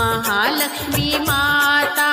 महालक्ष्मी माता।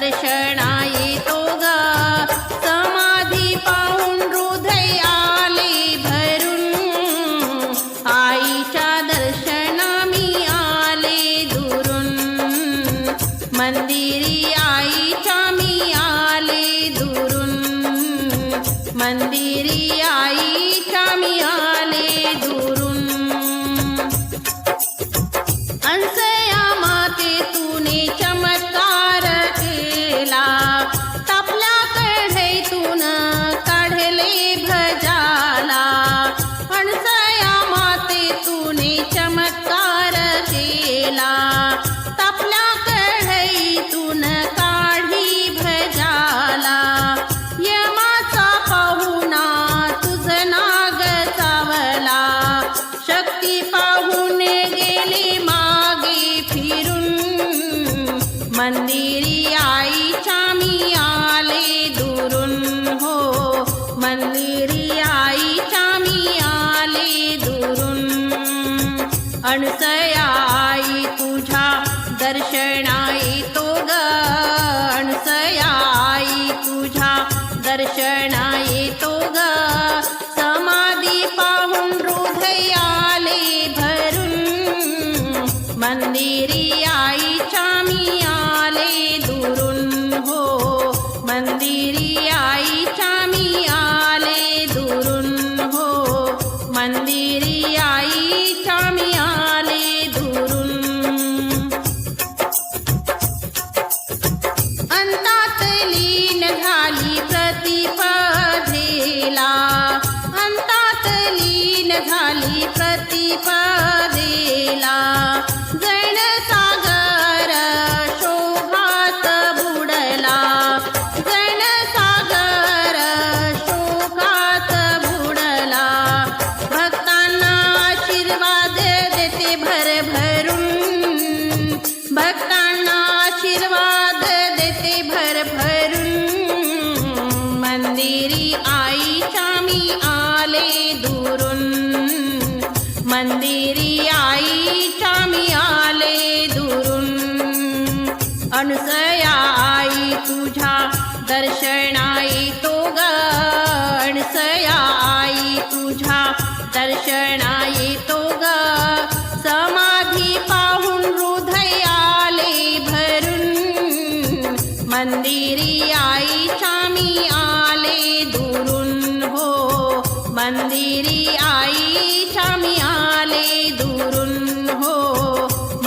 दर्शना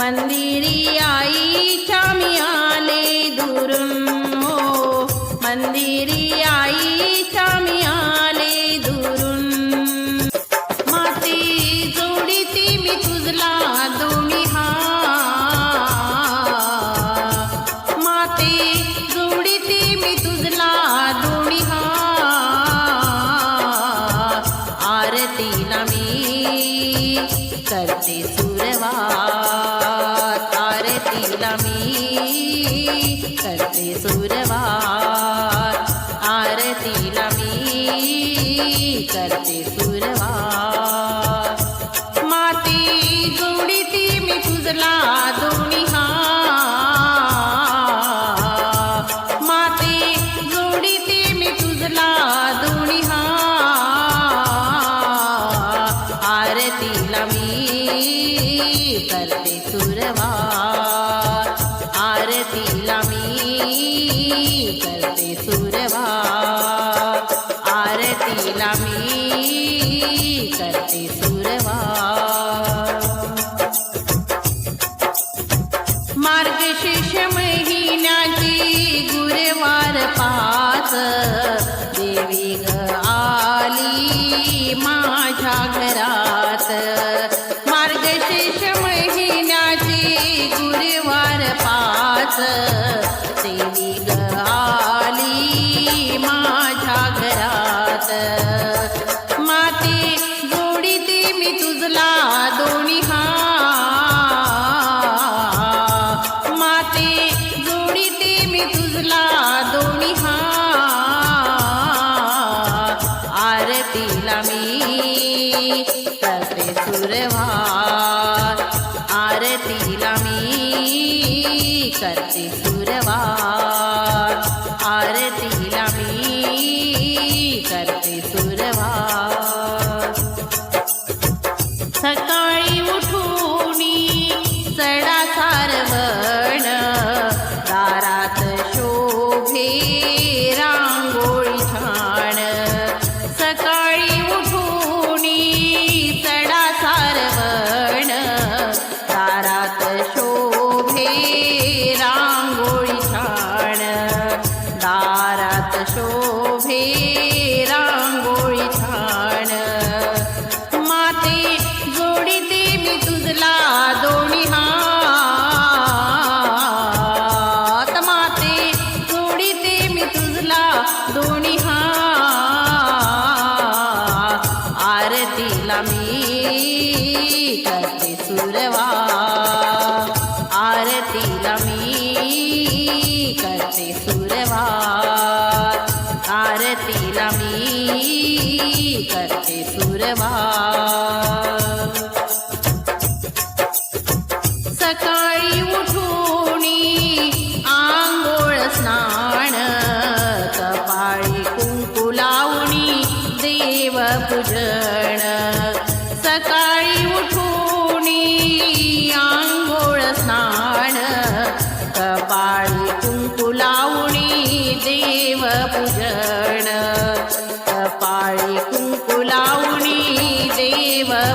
मंदिरी i'm Texas. सकाळी उठूनी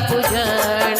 ಪುಜಾಣ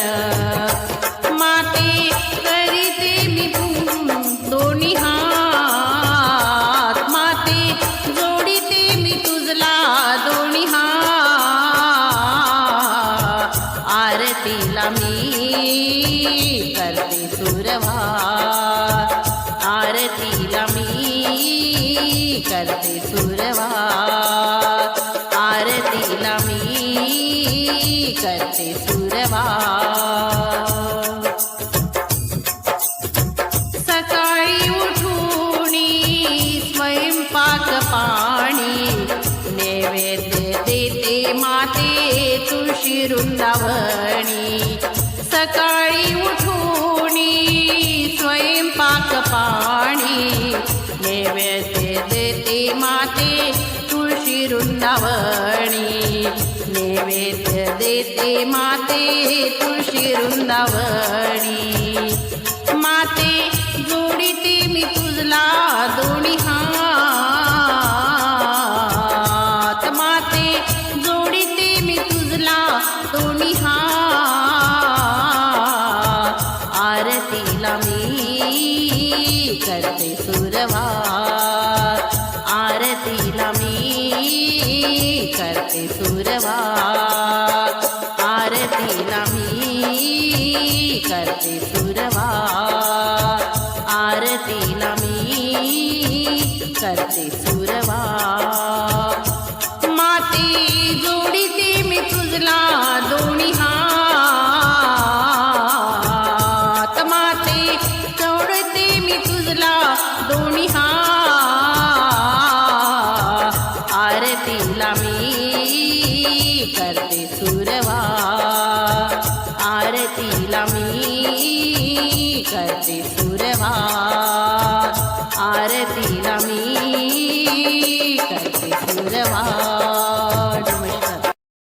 वृंदावणी सकाळी उठून स्वयंपाक पाणी नैवेद्य देते माते तुळशी वृंदावणी नैवेद्य देते माते तुळशी वृंदावणी